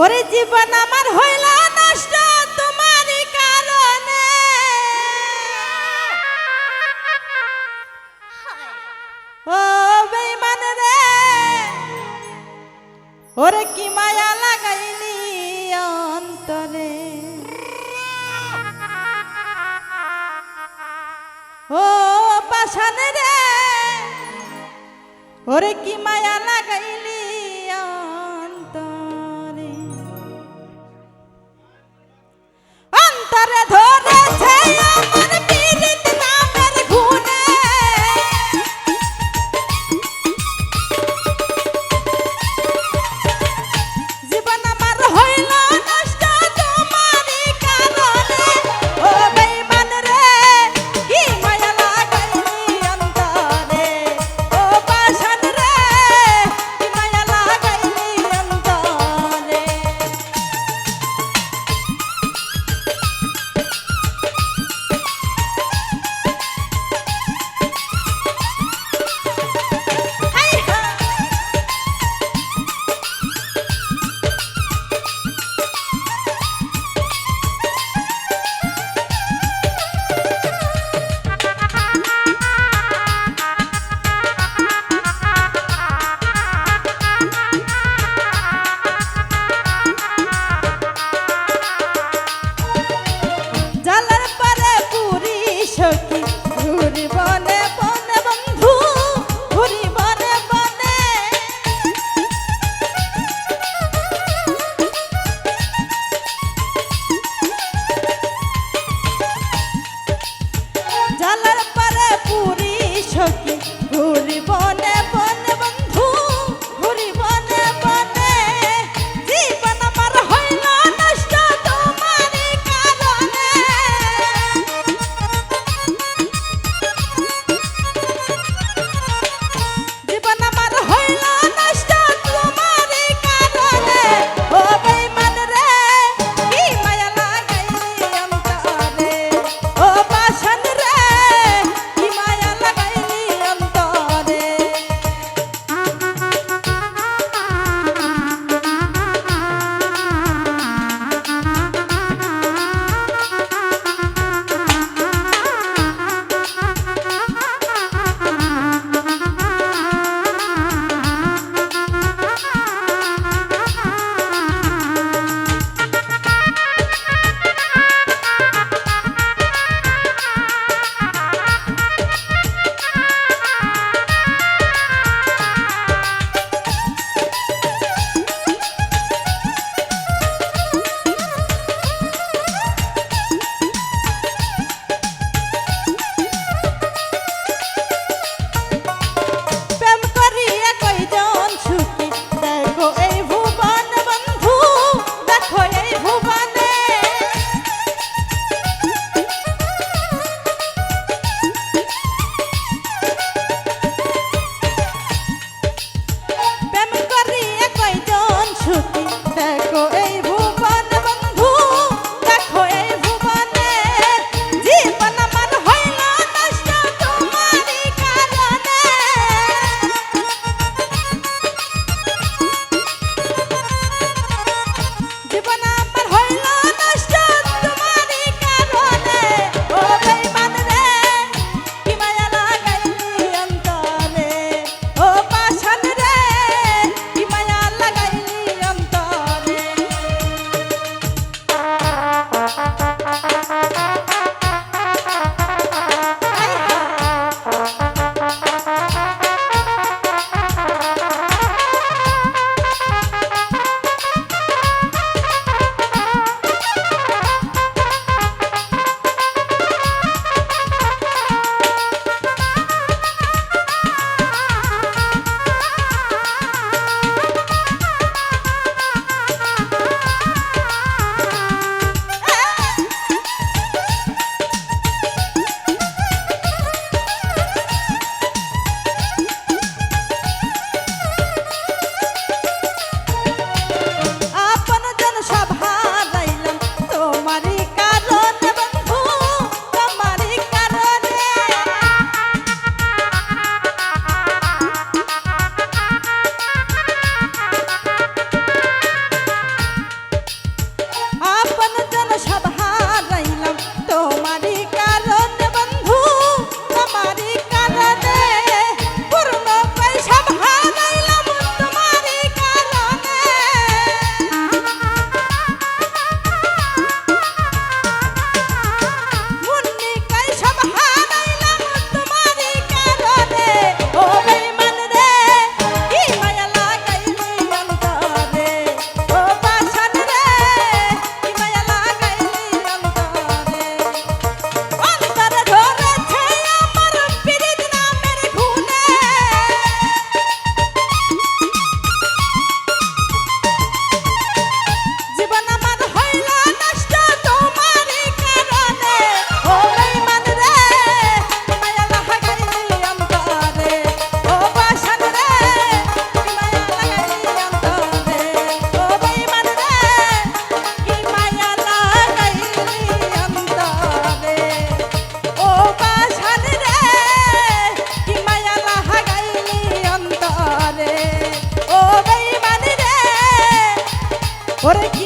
ওরে জীবন আমার হইল নষ্ট, তোমারই কারণে। ও বেঈমান রে, ওরে কি মায়া লাগাইলি অন্তরে? ও রে, ওরে কি মায়া লাগাইলি ওরে কি মায়া